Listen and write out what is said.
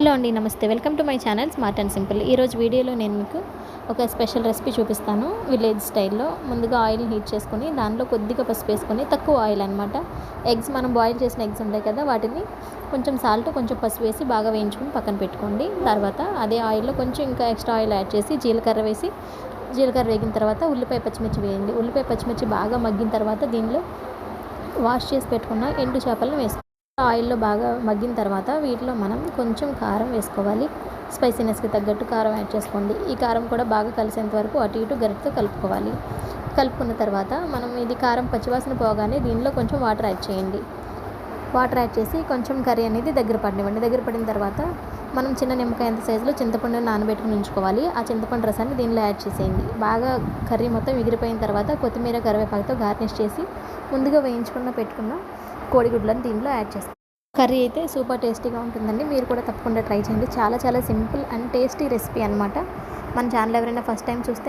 Hello అండి నమస్తే. Welcome to my channel smart and simple ఈరోజు వీడియోలో నేను మీకు ఒక స్పెషల్ రెసిపీ చూపిస్తాను. విలేజ్ స్టైల్లో ముందుగా ఆయిల్ హీట్ చేసుకొని దానిలో కొద్దిగా పసుపు వేసుకొని తక్కువ ఆయిల్ అనమాట ఎగ్స్ మనం బాయిల్ చేసిన ఎగ్స్ ఉంటాయి కదా వాటిని కొంచెం సాల్ట్ కొంచెం పసుపు వేసి బాగా వేయించుకొని పక్కన పెట్టుకోండి. తర్వాత అదే ఆయిల్లో కొంచెం ఇంకా ఎక్స్ట్రా ఆయిల్ యాడ్ చేసి జీలకర్ర వేసి జీలకర్ర వేగిన తర్వాత ఉల్లిపాయ పచ్చిమిర్చి వేయండి. ఉల్లిపాయ పచ్చిమిర్చి బాగా మగ్గిన తర్వాత దీనిలో వాష్ చేసి పెట్టుకున్న ఎండు చేపలను వేసుకోండి. ఆయిల్లో బాగా మగ్గిన తర్వాత వీటిలో మనం కొంచెం కారం వేసుకోవాలి. స్పైసీనెస్కి తగ్గట్టు కారం యాడ్ చేసుకోండి. ఈ కారం కూడా బాగా కలిసేంత వరకు అటు ఇటు గరిటతో కలుపుకోవాలి. కలుపుకున్న తర్వాత మనం ఇది కారం పచ్చివాసన పోగానే దీనిలో కొంచెం వాటర్ యాడ్ చేయండి. వాటర్ యాడ్ చేసి కొంచెం కర్రీ అనేది దగ్గర పడినివ్వండి. దగ్గర పడిన తర్వాత మనం చిన్న నిమ్మకాయ ఎంత సైజులో చింతపండు నానబెట్టుకుని ఉంచుకోవాలి. ఆ చింతపండు రసాన్ని దీనిలో యాడ్ చేసేయండి. బాగా కర్రీ మొత్తం ఎగిరిపోయిన తర్వాత కొత్తిమీర కరివేపాకుతో గార్నిష్ చేసి ముందుగా వేయించుకున్న పెట్టుకున్న కోడిగుడ్లను దీనిలో యాడ్ చేస్తాను కర్రీ అయితే సూపర్ టేస్టీగా ఉంటుందండి. మీరు కూడా తప్పకుండా ట్రై చేయండి. చాలా చాలా సింపుల్ అండ్ టేస్టీ రెసిపీ అనమాట మన ఛానల్ ఎవరైనా ఫస్ట్ టైం చూస్తే